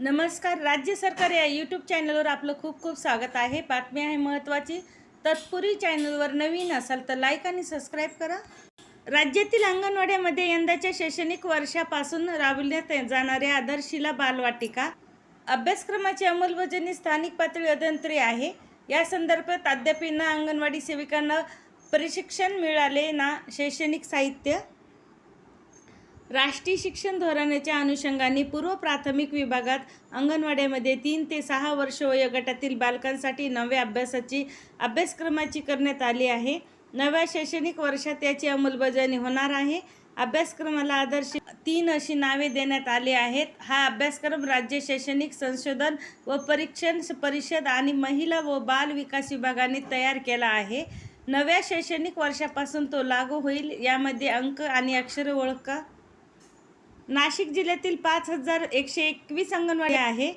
नमस्कार राज्य सरकार या यूट्यूब चॅनलवर आपलं खूप खूप स्वागत आहे. बातमी आहे महत्त्वाची तत्पूर्वी चॅनलवर नवीन असाल तर लाईक आणि सबस्क्राईब करा. राज्यातील अंगणवाड्यामध्ये यंदाच्या शैक्षणिक वर्षापासून राबविण्यात जाणाऱ्या आदर्शिला बालवाटिका. अभ्यासक्रमाची अंमलबजावणी स्थानिक पातळी अध्यंतरी आहे. या संदर्भात अद्याप ना अंगणवाडी सेविकांना प्रशिक्षण मिळाले ना शैक्षणिक साहित्य. राष्ट्रीय शिक्षण धोरणाच्या अनुषंगाने पूर्व प्राथमिक विभागात अंगणवाड्यामध्ये तीन ते सहा वर्ष वयोगटातील बालकांसाठी नव्या अभ्यासाची अभ्यासक्रमाची करण्यात आली आहे. नव्या शैक्षणिक वर्षात याची अंमलबजावणी होणार आहे. अभ्यासक्रमाला आदर्श तीन अशी नावे देण्यात आली आहेत. हा अभ्यासक्रम राज्य शैक्षणिक संशोधन व परीक्षण परिषद आणि महिला व बाल विकास विभागाने तयार केला आहे. नव्या शैक्षणिक वर्षापासून तो लागू होईल यामध्ये अंक आणि अक्षर ओळखा. नाशिक जिल्ह्यातील पाच हजार एकशे एकवीस अंगणवाडी आहे.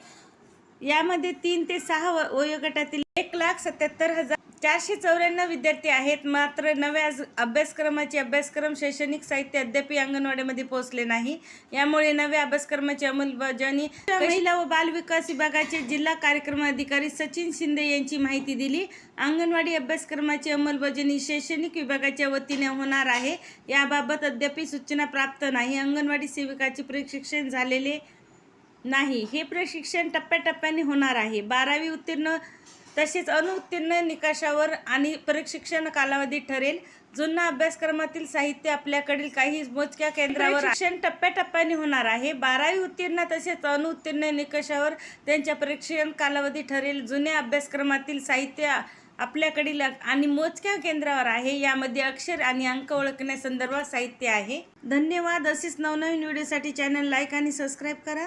यामध्ये तीन ते सहा व- वयोगटातील एक लाख सत्याहत्तर हजार चारशे चौऱ्याण्णव विद्यार्थी आहेत. मात्र नव्या अभ्यासक्रमाचे अभ्यासक्रम शैक्षणिक साहित्य अद्याप अंगणवाडीमध्ये पोहोचले नाही. यामुळे नव्या अभ्यासक्रमाची अंमलबजावणी महिला व बाल विकास विभागाचे जिल्हा कार्यक्रम अधिकारी सचिन शिंदे यांची माहिती दिली. अंगणवाडी अभ्यासक्रमाची अंमलबजावणी शैक्षणिक विभागाच्या वतीने होणार आहे. याबाबत अद्याप सूचना प्राप्त नाही. अंगणवाडी सेविकाचे प्रशिक्षण झालेले नाही. हे प्रशिक्षण टप्प्याटप्प्याने होणार आहे. बारावी उत्तीर्ण तसेच अनुत्तीर्ण निकषावर आणि प्रशिक्षण कालावधी ठरेल. जुन्या अभ्यासक्रमातील साहित्य आपल्याकडील काही मोजक्या केंद्रावर शिक्षण टप्प्याटप्प्याने होणार आहे. बारावी उत्तीर्ण तसेच अनुत्तीर्ण निकषावर त्यांच्या प्रशिक्षण कालावधी ठरेल. जुन्या अभ्यासक्रमातील साहित्य आपल्याकडील आणि मोजक्या केंद्रावर आहे. यामध्ये अक्षर आणि अंक ओळखण्यासंदर्भात साहित्य आहे. धन्यवाद. असेच नवनवीन व्हिडिओसाठी चॅनल लाईक आणि सबस्क्राईब करा.